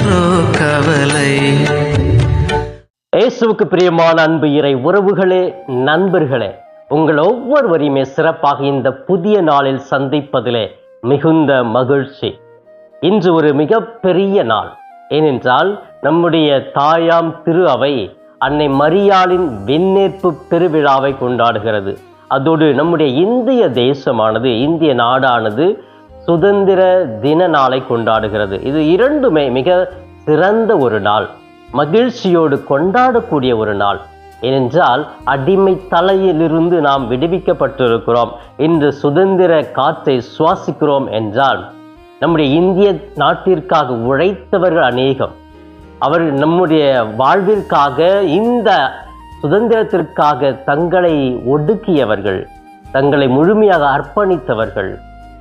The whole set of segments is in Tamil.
என்றோ கவலை. இயேசுவுக்கு பிரியமான அன்பு இறை உறவுகளே நண்பர்களே உங்கள் ஒவ்வொருவரையுமே சிறப்பாக இந்த புதிய நாளில் சந்திப்பதிலே மிகுந்த மகிழ்ச்சி. இன்று ஒரு மிகப்பெரிய நாள். ஏனென்றால் நம்முடைய தாயாம் திரு அவை அன்னை மரியாளின் விண்ணேற்பு பெருவிழாவை கொண்டாடுகிறது. அதோடு நம்முடைய இந்திய தேசமானது இந்திய நாடானது சுதந்திர தின நாளை கொண்டாடுகிறது. இது இரண்டுமே மிக சிறந்த ஒரு நாள். மகிழ்ச்சியோடு கொண்டாடக்கூடிய ஒரு நாள். ஏனென்றால் அடிமை தலையிலிருந்து நாம் விடுவிக்கப்பட்டிருக்கிறோம். இன்று சுதந்திர காற்றை சுவாசிக்கிறோம் என்றால் நம்முடைய இந்திய நாட்டிற்காக உழைத்தவர்கள் அநேகம். அவர் நம்முடைய வாழ்விற்காக இந்த சுதந்திரத்திற்காக தங்களை ஒடுக்கியவர்கள் தங்களை முழுமையாக அர்ப்பணித்தவர்கள்.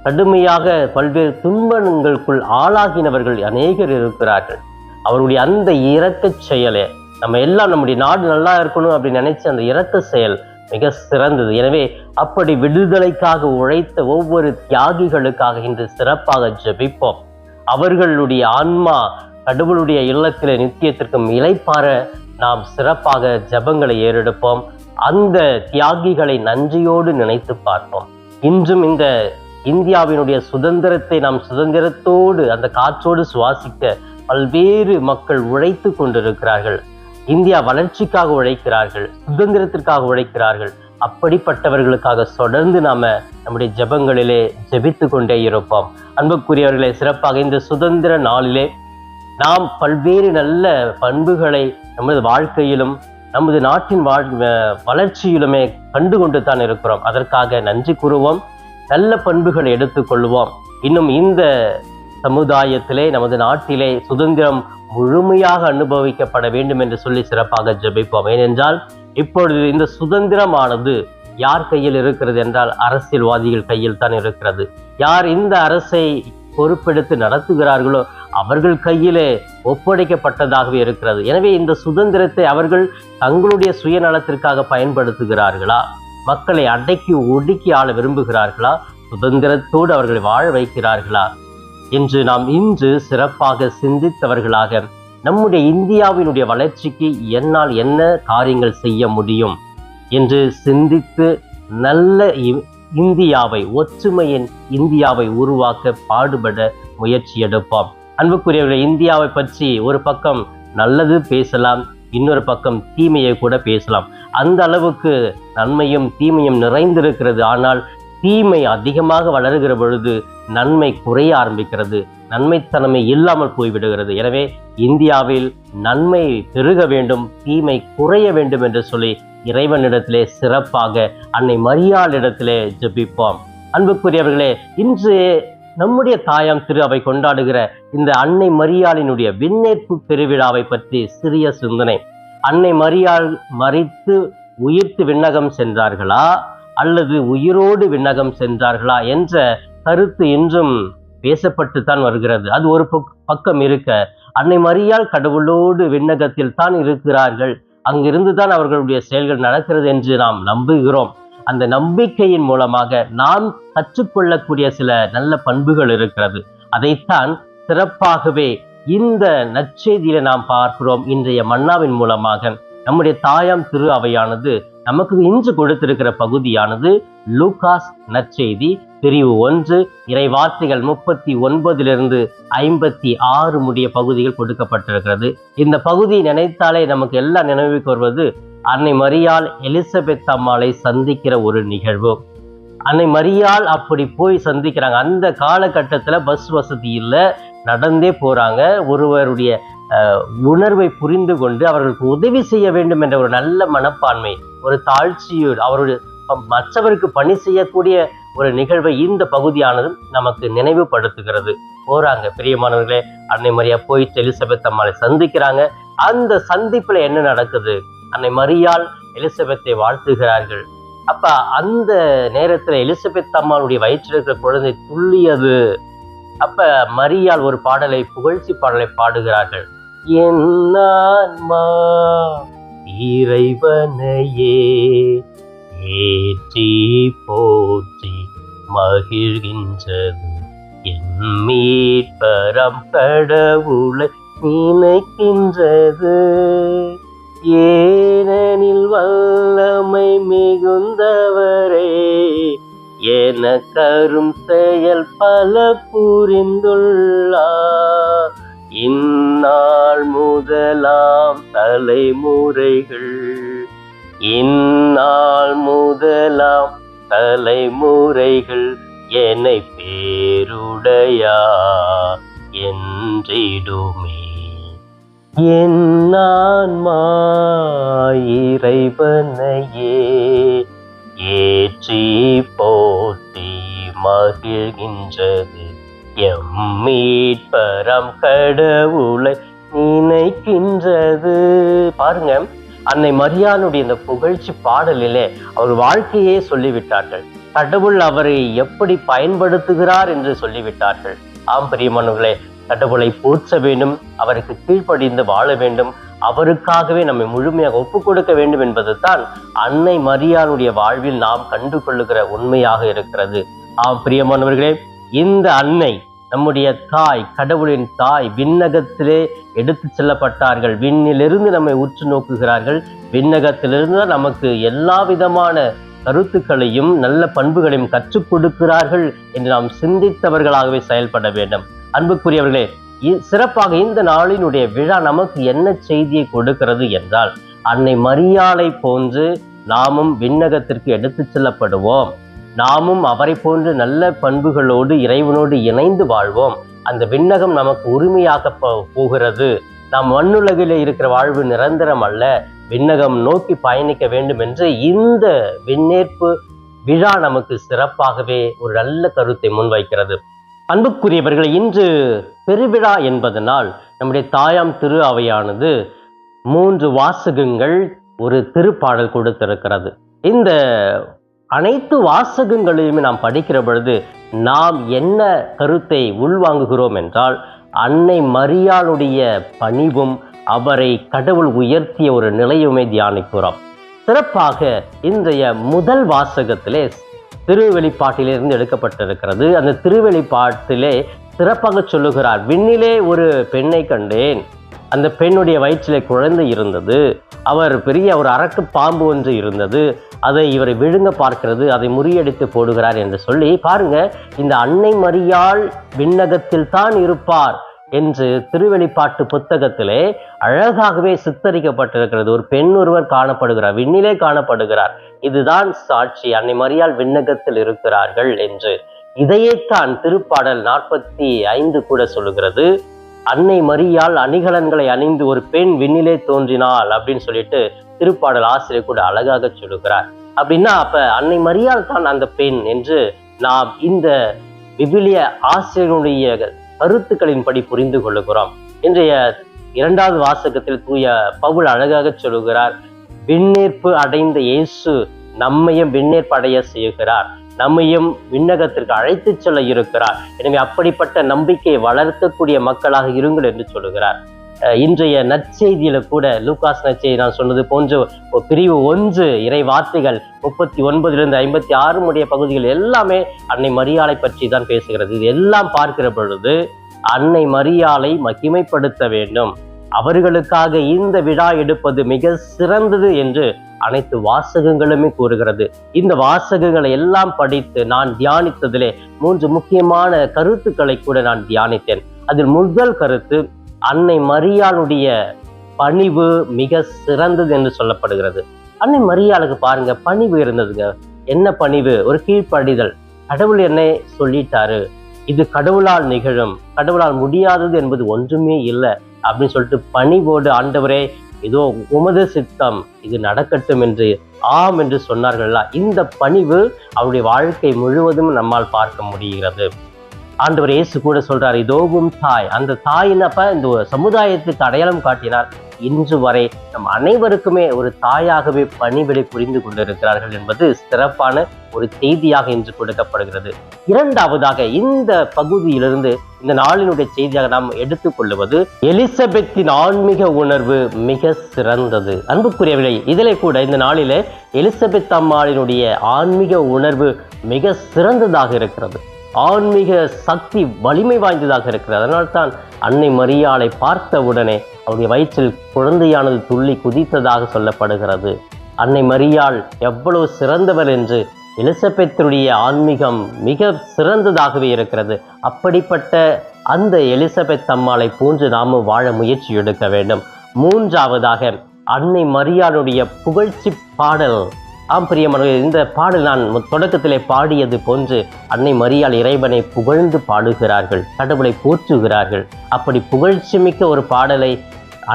கடுமையாக பல்வேறு துன்பங்களுக்குள் ஆளாகினவர்கள் அநேகர் இருக்கிறார்கள். அவருடைய அந்த இரக்கச் செயலே நம்ம எல்லாம் நம்முடைய நாடு நல்லா இருக்கணும் அப்படின்னு நினைச்ச அந்த இரக்க செயல் மிக சிறந்தது. எனவே அப்படி விடுதலைக்காக உழைத்த ஒவ்வொரு தியாகிகளுக்காக இன்று சிறப்பாக ஜெபிப்போம். அவர்களுடைய ஆன்மா கடவுளுடைய இல்லத்திலே நித்தியத்திற்கும் இலைப்பார நாம் சிறப்பாக ஜெபங்களை ஏறெடுப்போம். அந்த தியாகிகளை நன்றியோடு நினைத்து பார்ப்போம். இன்றும் இந்த இந்தியாவினுடைய சுதந்திரத்தை நாம் சுதந்திரத்தோடு அந்த காற்றோடு சுவாசிக்க பல்வேறு மக்கள் உழைத்து கொண்டிருக்கிறார்கள். இந்தியா வளர்ச்சிக்காக உழைக்கிறார்கள் சுதந்திரத்திற்காக உழைக்கிறார்கள். அப்படிப்பட்டவர்களுக்காக தொடர்ந்து நாம நம்முடைய ஜெபங்களிலே ஜெபித்து கொண்டே இருப்போம். அன்புக்குரியவர்களே சிறப்பாக இந்த சுதந்திர நாளிலே நாம் பல்வேறு நல்ல பண்புகளை நமது வாழ்க்கையிலும் நமது நாட்டின் வாழ் அஹ் வளர்ச்சியிலுமே கண்டு கொண்டு தான் இருக்கிறோம். அதற்காக நன்றி கூறுவோம். நல்ல பண்புகளை எடுத்துக்கொள்வோம். இன்னும் இந்த சமுதாயத்திலே நமது நாட்டிலே சுதந்திரம் முழுமையாக அனுபவிக்கப்பட வேண்டும் என்று சொல்லி சிறப்பாக ஜபிப்போம். ஏனென்றால் இப்பொழுது இந்த சுதந்திரமானது யார் கையில் இருக்கிறது என்றால் அரசியல்வாதிகள் கையில் தான் இருக்கிறது. யார் இந்த அரசை பொறுப்பெடுத்து நடத்துகிறார்களோ அவர்கள் கையிலே ஒப்படைக்கப்பட்டதாகவே இருக்கிறது. எனவே இந்த சுதந்திரத்தை அவர்கள் தங்களுடைய சுயநலத்திற்காக பயன்படுத்துகிறார்களா? மக்களை அடக்கி ஒடுக்கி ஆள விரும்புகிறார்களா? சுதந்திரத்தோடு அவர்களை வாழ வைக்கிறார்களா? என்று நாம் இன்று சிறப்பாக சிந்தித்தவர்களாக நம்முடைய இந்தியாவினுடைய வளர்ச்சிக்கு என்னால் என்ன காரியங்கள் செய்ய முடியும்? என்று சிந்தித்து நல்ல இ- இந்தியாவை ஒற்றுமையின் இந்தியாவை உருவாக்க பாடுபட முயற்சி எடுப்போம். அன்புக்குரியவர்கள் இந்தியாவை பற்றி ஒரு பக்கம் நல்லது பேசலாம் இன்னொரு பக்கம் தீமையை கூட பேசலாம். அந்த அளவுக்கு நன்மையும் தீமையும் நிறைந்திருக்கிறது. ஆனால் தீமை அதிகமாக வளருகிற பொழுது நன்மை குறைய ஆரம்பிக்கிறது. நன்மைத்தன்மை இல்லாமல் போய்விடுகிறது. எனவே இந்தியாவில் நன்மை பெருக வேண்டும் தீமை குறைய வேண்டும் என்று சொல்லி இறைவனிடத்திலே சிறப்பாக அன்னை மரியாளிடத்திலே ஜபிப்போம். அன்புக்குரியவர்களே இன்று நம்முடைய தாயாம் திரு அவை கொண்டாடுகிற இந்த அன்னை மரியாளினுடைய விண்ணேற்பு பெருவிழாவை பற்றி சிறிய சிந்தனை. அன்னை மரியாள் மறித்து உயிர்த்து விண்ணகம் சென்றார்களா? அல்லது உயிரோடு விண்ணகம் சென்றார்களா என்ற கருத்து இன்றும் பேசப்பட்டு தான் வருகிறது. அது ஒரு பக்- பக்கம் இருக்க அன்னை மரியாள் கடவுளோடு விண்ணகத்தில் தான் இருக்கிறார்கள். அங்கிருந்து தான் அவர்களுடைய செயல்கள் நடக்கிறது என்று நாம் நம்புகிறோம். அந்த நம்பிக்கையின் மூலமாக நாம் கற்றுக்கொள்ளக்கூடிய சில நல்ல பண்புகள் இருக்கிறது. அதைத்தான் சிறப்பாகவே இந்த நற்செய்தியில நாம் பார்க்கிறோம். இன்றைய மன்னாவின் மூலமாக நம்முடைய தாயாம் திரு அவையானது நமக்கு இன்று கொடுத்திருக்கிற பகுதியானது லூகாஸ் நற்செய்தி. பிரிவு ஒன்று இறைவார்த்தைகள் முப்பத்தி ஒன்பதிலிருந்து ஐம்பத்தி ஆறு முடிய பகுதிகள் கொடுக்கப்பட்டிருக்கிறது. இந்த பகுதியை நினைத்தாலே நமக்கு எல்லாம் நினைவுக்கு வருவது அன்னை மரியால் எலிசபெத் அம்மாளை சந்திக்கிற ஒரு நிகழ்வு. அன்னை மரியால் அப்படி போய் சந்திக்கிறாங்க. அந்த காலகட்டத்தில் பஸ் வசதி இல்லை நடந்தே போறாங்க. ஒருவருடைய உணர்வை புரிந்து கொண்டு அவர்களுக்கு உதவி செய்ய வேண்டும் என்ற ஒரு நல்ல மனப்பான்மை ஒரு தாழ்ச்சியோடு அவருடைய மற்றவருக்கு பணி செய்யக்கூடிய ஒரு நிகழ்வை இந்த பகுதியானது நமக்கு நினைவுபடுத்துகிறது. போறாங்க பிரியமானவர்களே அன்னை மரியா போயிட்டு எலிசபெத் அம்மாளை சந்திக்கிறாங்க. அந்த சந்திப்புல என்ன நடக்குது? அன்னை மரியால் எலிசபெத்தை வாழ்த்துகிறார்கள். அப்ப அந்த நேரத்துல எலிசபெத் அம்மாளுடைய வயிற்றில் இருக்கிற குழந்தை துள்ளியது. அப்ப மரியால் ஒரு பாடலை புகழ்ச்சி பாடலை பாடுகிறார்கள். என் ஆன்மா இறைவனையே ஏற்றி போற்றி மகிழ்கின்றது. என் மீட்பரம் கடவுளை நினைக்கின்றது. ஏனெனில் வல்லமை மிகுந்தவரே என கரும் செயல் பல புரிந்துள்ளார். இந்நாள் முதலாம் தலைமுறைகள் இந்நாள் முதலாம் தலைமுறைகள் என்னை பேருடையா என்றிடுமே. என் இறைவனையே ஏற்றி போட்டி மகிழ்கின்றது. எம் மீட்பரம் கடவுளை நினைக்கின்றது. பாருங்க அன்னை மரியானுடைய இந்த புகழ்ச்சி பாடலிலே அவர் வாழ்க்கையே சொல்லிவிட்டார்கள். கடவுள் அவரை எப்படி பயன்படுத்துகிறார் என்று சொல்லிவிட்டார்கள். ஆம் பிரியமானவர்களே கடவுளை போற்ற வேண்டும் அவருக்கு கீழ்ப்படிந்து வாழ வேண்டும் அவருக்காகவே நம்மை முழுமையாக ஒப்புக் கொடுக்க வேண்டும் என்பது தான் அன்னை மரியானுடைய வாழ்வில் நாம் கண்டு கொள்ளுகிற உண்மையாக இருக்கிறது. ஆம் பிரியமானவர்களே இந்த அன்னை நம்முடைய தாய் கடவுளின் தாய் விண்ணகத்திலே எடுத்து செல்லப்பட்டார்கள். விண்ணிலிருந்து நம்மை உற்று நோக்குகிறார்கள். விண்ணகத்திலிருந்து தான் நமக்கு எல்லா விதமான கருத்துக்களையும் நல்ல பண்புகளையும் கற்றுக் கொடுக்கிறார்கள் என்று நாம் சிந்தித்தவர்களாகவே செயல்பட வேண்டும். அன்புக்குரியவர்களே இ- சிறப்பாக இந்த நாளினுடைய விழா நமக்கு என்ன செய்தியை கொடுக்கிறது என்றால் அன்னை மரியாளை போன்று நாமும் விண்ணகத்திற்கு எடுத்துச் செல்லப்படுவோம். நாமும் அவரை போன்ற நல்ல பண்புகளோடு இறைவனோடு இணைந்து வாழ்வோம். அந்த விண்ணகம் நமக்கு உரிமையாக போகிறது. நாம் மண்ணுலகில் இருக்கிற வாழ்வு நிரந்தரம் அல்ல. விண்ணகம் நோக்கி பயணிக்க வேண்டும் என்று இந்த விண்ணேற்பு விழா நமக்கு சிறப்பாகவே ஒரு நல்ல கருத்தை முன்வைக்கிறது. அன்புக்குரியவர்கள் இன்று பெருவிழா என்பதனால் நம்முடைய தாயாம் திரு அவையானது மூன்று வாசகங்கள் ஒரு திருப்பாடல் கொடுத்திருக்கிறது. இந்த அனைத்து வாசகங்களையுமே நாம் படிக்கிற பொழுது நாம் என்ன கருத்தை உள்வாங்குகிறோம் என்றால் அன்னை மரியாளுடைய பணிவும் அவரை கடவுள் உயர்த்திய ஒரு நிலையுமே தியானிக்கிறோம். சிறப்பாக இன்றைய முதல் வாசகத்திலே திருவெளிப்பாட்டிலிருந்து எடுக்கப்பட்டிருக்கிறது. அந்த திருவெளிப்பாட்டிலே சிறப்பாக சொல்லுகிறார் விண்ணிலே ஒரு பெண்ணை கண்டேன். அந்த பெண்ணுடைய வயிற்றிலே குழந்தை இருந்தது. அவர் பெரிய ஒரு அரட்டு பாம்பு ஒன்று இருந்தது. அதை இவரை விழுங்க பார்க்கிறது அதை முறியடித்து போடுகிறார் என்று சொல்லி பாருங்க இந்த அன்னை மரியாள் விண்ணகத்தில் தான் இருப்பார் என்று திருவெளிப்பாட்டு புத்தகத்திலே அழகாகவே சித்தரிக்கப்பட்டிருக்கிறது. ஒரு பெண் ஒருவர் காணப்படுகிறார் விண்ணிலே காணப்படுகிறார். இதுதான் சாட்சி அன்னை மரியாள் விண்ணகத்தில் இருக்கிறார்கள் என்று. இதையேத்தான் திருப்பாடல் நாற்பத்தி ஐந்து கூட சொல்லுகிறது. அன்னை மரியால் அணிகலன்களை அணிந்து ஒரு பெண் விண்ணிலே தோன்றினாள் அப்படின்னு சொல்லிட்டு திருப்பாடல் ஆசிரியர் கூட அழகாக சொல்லுகிறார். அப்படின்னா அப்ப அன்னை மரியால் தான் அந்த பெண் என்று நாம் இந்த விவிலிய ஆசிரியருடைய கருத்துக்களின்படி புரிந்து கொள்ளுகிறோம். இன்றைய இரண்டாவது வாசகத்தில் தூய பவுல் அழகாக சொல்லுகிறார் விண்ணேற்பு அடைந்த இயேசு நம்மையும் விண்ணேற்பு அடைய செய்கிறார். நம்மையும் விண்ணகத்திற்கு அழைத்து செல்ல இருக்கிறார். எனவே அப்படிப்பட்ட நம்பிக்கையை வளர்க்கக்கூடிய மக்களாக இருங்கள் என்று சொல்லுகிறார். இன்றைய நற்செய்தியில கூட லூகாஸ் நற்செய்தி நான் சொன்னது போன்ற பிரிவு ஒன்று இறை வார்த்தைகள் முப்பத்தி ஒன்பதிலிருந்து ஐம்பத்தி ஆறு முடிய பகுதிகள் எல்லாமே அன்னை மரியாளை பற்றி தான் பேசுகிறது. இது எல்லாம் பார்க்கிற பொழுது அன்னை மரியாளை மகிமைப்படுத்த வேண்டும். அவர்களுக்காக இந்த விழா எடுப்பது மிக சிறந்தது என்று அனைத்து வாசகங்களுமே கூறுகிறது. இந்த வாசகங்களை எல்லாம் படித்து நான் தியானித்ததிலே மூன்று முக்கியமான கருத்துக்களை கூட நான் தியானித்தேன். அதில் முதல் கருத்து அன்னை மரியாளுடைய பணிவு மிக சிறந்தது என்று சொல்லப்படுகிறது. அன்னை மரியாளுக்கு பாருங்க பணிவு இருந்ததுங்க. என்ன பணிவு? ஒரு கீழ்ப்படிதல். கடவுள் என்ன சொல்லிட்டாரு. இது கடவுளால் நிகழும். கடவுளால் முடியாதது என்பது ஒன்றுமே இல்லை. அப்படின்னு சொல்லிட்டு பணிவோடு ஆண்டவரே இதோ உமது சித்தம் இது நடக்கட்டும் என்று ஆம் என்று சொன்னார்களா இந்த பணிவு அவருடைய வாழ்க்கை முழுவதும் நம்மால் பார்க்க முடிகிறது. ஆண்டவர் இயேசு கூட சொல்றார் இதோவும் தாய். அந்த தாயினப்ப இந்த சமுதாயத்துக்கு அடையாளம் காட்டினார். இன்று வரை நம் அனைவருக்குமே ஒரு தாயாகவே பணிவிடை புரிந்து கொண்டிருக்கிறார்கள் என்பது சிறப்பான ஒரு செய்தியாக இன்று கொடுக்கப்படுகிறது. இரண்டாவதாக இந்த பகுதியிலிருந்து இந்த நாளினுடைய செய்தியாக நாம் எடுத்துக்கொள்வது எலிசபெத்தின் ஆன்மீக உணர்வு மிக சிறந்தது. அன்புக்குரியவில்லை இதிலே கூட இந்த நாளிலே எலிசபெத் அம்மாளினுடைய ஆன்மீக உணர்வு மிக சிறந்ததாக இருக்கிறது. ஆன்மீக சக்தி வலிமை வாய்ந்ததாக இருக்கிறது. அதனால்தான் அன்னை மரியாளை பார்த்த உடனே அவருடைய வயிற்றில் குழந்தையானது துள்ளி குதித்ததாக சொல்லப்படுகிறது. அன்னை மரியாள் எவ்வளவு சிறந்தவர் என்று எலிசபெத்துடைய ஆன்மீகம் மிக சிறந்ததாகவே இருக்கிறது. அப்படிப்பட்ட அந்த எலிசபெத் அம்மாளை போன்று நாமும் வாழ முயற்சி எடுக்க வேண்டும். மூன்றாவதாக அன்னை மரியாளுடைய புகழ்ச்சி பாடல் ஆம் பிரியமர்கள் இந்த பாடல் நான் தொடக்கத்திலே பாடியது போன்று அன்னை மரியால் இறைவனை புகழ்ந்து பாடுகிறார்கள் கடவுளை போற்றுகிறார்கள். அப்படி புகழ்ச்சி மிக்க ஒரு பாடலை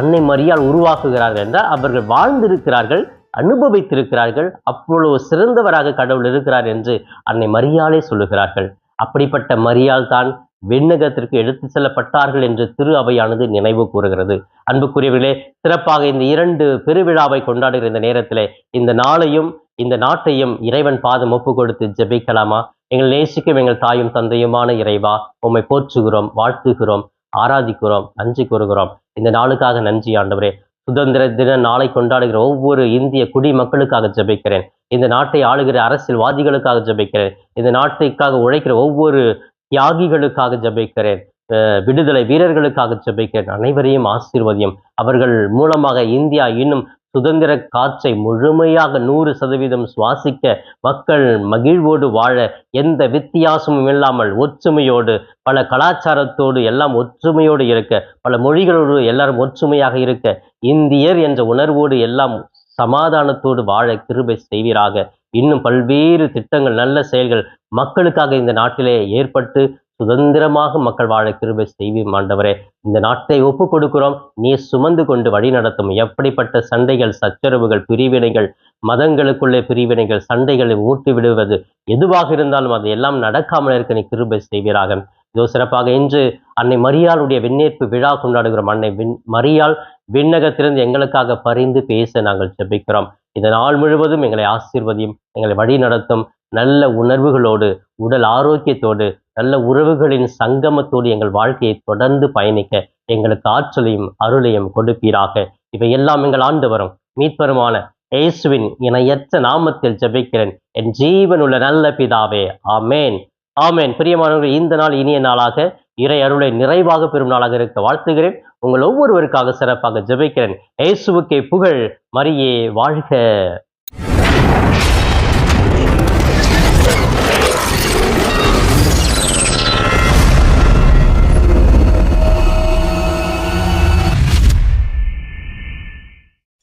அன்னை மரியால் உருவாக்குகிறார்கள் என்றால் அவர்கள் வாழ்ந்திருக்கிறார்கள் அனுபவித்திருக்கிறார்கள் அவ்வளவு சிறந்தவராக கடவுள் இருக்கிறார் என்று அன்னை மரியாலே சொல்லுகிறார்கள். அப்படிப்பட்ட மரியால் தான் விண்ணகத்திற்கு எடுத்து செல்லப்பட்டார்கள் என்று திரு அவையானது நினைவு கூறுகிறது. அன்புக்குரியவர்களே சிறப்பாக இந்த இரண்டு பெருவிழாவை கொண்டாடுகிற இந்த நேரத்தில் இந்த நாளையும் இந்த நாட்டையும் இறைவன் பாதம் ஒப்பு கொடுத்து ஜெபிக்கலாமா? எங்கள் நேசிக்கும் எங்கள் தாயும் தந்தையுமான இறைவா உம்மை போற்றுகிறோம் வாழ்த்துகிறோம் ஆராதிக்கிறோம் நன்றி கூறுகிறோம். இந்த நாளுக்காக நன்றி ஆண்டவரே. சுதந்திர தின நாளை கொண்டாடுகிற ஒவ்வொரு இந்திய குடிமக்களுக்காக ஜெபிக்கிறேன். இந்த நாட்டை ஆளுகிற அரசியல்வாதிகளுக்காக ஜபிக்கிறேன். இந்த நாட்டுக்காக உழைக்கிற ஒவ்வொரு தியாகிகளுக்காக ஜபிக்கிறேன். அஹ் விடுதலை வீரர்களுக்காக ஜெபிக்கிறேன். அனைவரையும் ஆசீர்வதியும். அவர்கள் மூலமாக இந்தியா இன்னும் சுதந்திர காற்றை முழுமையாக நூறு சதவீதம் சுவாசிக்க மக்கள் மகிழ்வோடு வாழ எந்த வித்தியாசமும் இல்லாமல் ஒற்றுமையோடு பல கலாச்சாரத்தோடு எல்லாம் ஒற்றுமையோடு இருக்க பல மொழிகளோடு எல்லாரும் ஒற்றுமையாக இருக்க இந்தியர் என்ற உணர்வோடு எல்லாம் சமாதானத்தோடு வாழ கிருபை செய்வீராக. இன்னும் பல்வேறு திட்டங்கள் நல்ல செயல்கள் மக்களுக்காக இந்த நாட்டிலே ஏற்பட்டு சுதந்திரமாக மக்கள் வாழ கிருபை செய்வீர் ஆண்டவரே. இந்த நாட்டை ஒப்பு கொடுக்கிறோம். நீ சுமந்து கொண்டு வழி நடத்தும். எப்படிப்பட்ட சண்டைகள் சச்சரவுகள் பிரிவினைகள் மதங்களுக்குள்ளே பிரிவினைகள் சண்டைகளை ஊட்டி விடுவது எதுவாக இருந்தாலும் அது எல்லாம் நடக்காமல் இருக்க நீ கிருபை செய்வீராக. இதோ சிறப்பாக இன்று அன்னை மரியாளுடைய விண்ணேற்பு விழா கொண்டாடுகிறோம். அன்னை விண் மரியாள் விண்ணகத்திலிருந்து எங்களுக்காக பரிந்து பேச நாங்கள் ஜெபிக்கிறோம். இந்த நாள் முழுவதும் எங்களை ஆசீர்வதியும் எங்களை வழி நடத்தும் நல்ல உணர்வுகளோடு உடல் ஆரோக்கியத்தோடு நல்ல உறவுகளின் சங்கமத்தோடு எங்கள் வாழ்க்கையை தொடர்ந்து பயணிக்க எங்களுக்கு ஆற்றலையும் அருளையும் கொடுப்பீராக. இவை எல்லாம் எங்கள் ஆண்டு வரும் மீட்பருமான இயேசுவின் இணையற்ற நாமத்தில் ஜெபிக்கிறேன். என் ஜீவனுள்ள நல்ல பிதாவே ஆமேன். ஆமேன். பிரியமானவர்கள் இந்த நாள் இனிய நாளாக இறை அருளை நிறைவாக பெறும் நாளாக இருக்க வாழ்த்துகிறேன். உங்கள் ஒவ்வொருவருக்காக சிறப்பாக ஜெபிக்கிறேன். இயேசுவுக்கே புகழ் மரியே வாழ்க.